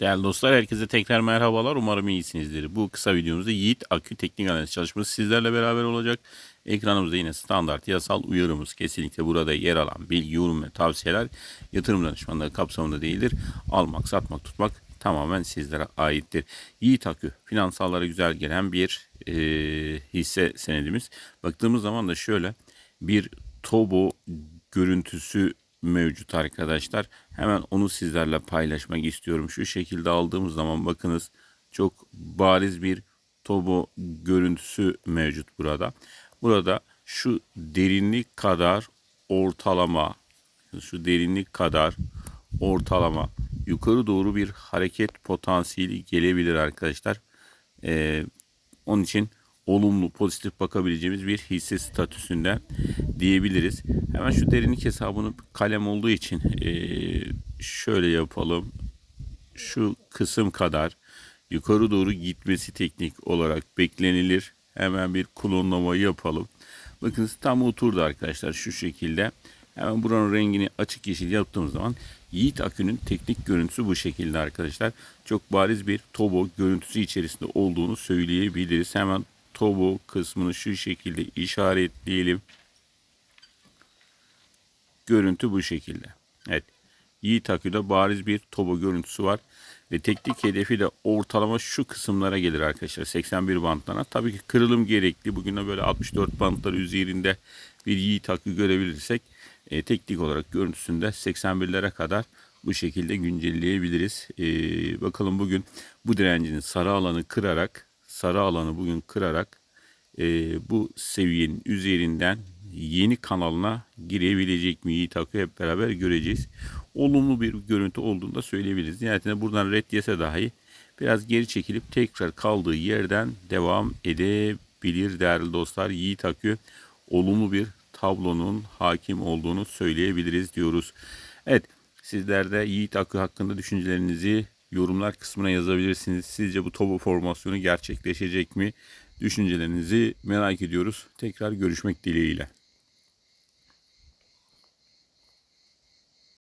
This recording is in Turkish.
Değerli dostlar herkese tekrar merhabalar. Umarım iyisinizdir. Bu kısa videomuzda Yiğit Akü Teknik Analiz çalışması sizlerle beraber olacak. Ekranımızda yine standart yasal uyarımız kesinlikle burada yer alan bilgi, yorum ve tavsiyeler yatırım danışmanlığı kapsamında değildir. Almak, satmak, tutmak tamamen sizlere aittir. Yiğit Akü finansallara güzel gelen bir e, hisse senedimiz. Baktığımız zaman da şöyle bir Tobo görüntüsü mevcut arkadaşlar. Hemen onu sizlerle paylaşmak istiyorum. Şu şekilde aldığımız zaman bakınız çok bariz bir Tobo görüntüsü mevcut burada. Burada şu derinlik kadar ortalama şu derinlik kadar ortalama yukarı doğru bir hareket potansiyeli gelebilir arkadaşlar. Ee, onun için olumlu, pozitif bakabileceğimiz bir hisse statüsünde diyebiliriz. Hemen şu derinlik hesabını kalem olduğu için eee, şöyle yapalım. Şu kısım kadar yukarı doğru gitmesi teknik olarak beklenilir. Hemen bir klonlama yapalım. Bakın tam oturdu arkadaşlar şu şekilde. Hemen buranın rengini açık yeşil yaptığımız zaman Yiğit Akü'nün teknik görüntüsü bu şekilde arkadaşlar. Çok bariz bir Tobo görüntüsü içerisinde olduğunu söyleyebiliriz. Hemen Tobo kısmını şu şekilde işaretleyelim. Görüntü bu şekilde. Evet. Yiğit Akü'de bariz bir Tobo görüntüsü var. Ve teknik hedefi de ortalama şu kısımlara gelir arkadaşlar. 81 bantlarına. Tabii ki kırılım gerekli. Bugün de böyle 64 bantlar üzerinde bir Yiğit Akü görebilirsek e, teknik olarak görüntüsünde 81'lere kadar bu şekilde güncelleyebiliriz. E, bakalım bugün bu direncinin sarı alanı kırarak sarı alanı bugün kırarak e, bu seviyenin üzerinden yeni kanalına girebilecek mi Yiğit Akü hep beraber göreceğiz. Olumlu bir görüntü olduğunu da söyleyebiliriz. Nihayetinde buradan red yese dahi biraz geri çekilip tekrar kaldığı yerden devam edebilir değerli dostlar. Yiğit Akü olumlu bir tablonun hakim olduğunu söyleyebiliriz diyoruz. Evet sizler de Yiğit Akü hakkında düşüncelerinizi yorumlar kısmına yazabilirsiniz. Sizce bu Tobo formasyonu gerçekleşecek mi? Düşüncelerinizi merak ediyoruz. Tekrar görüşmek dileğiyle.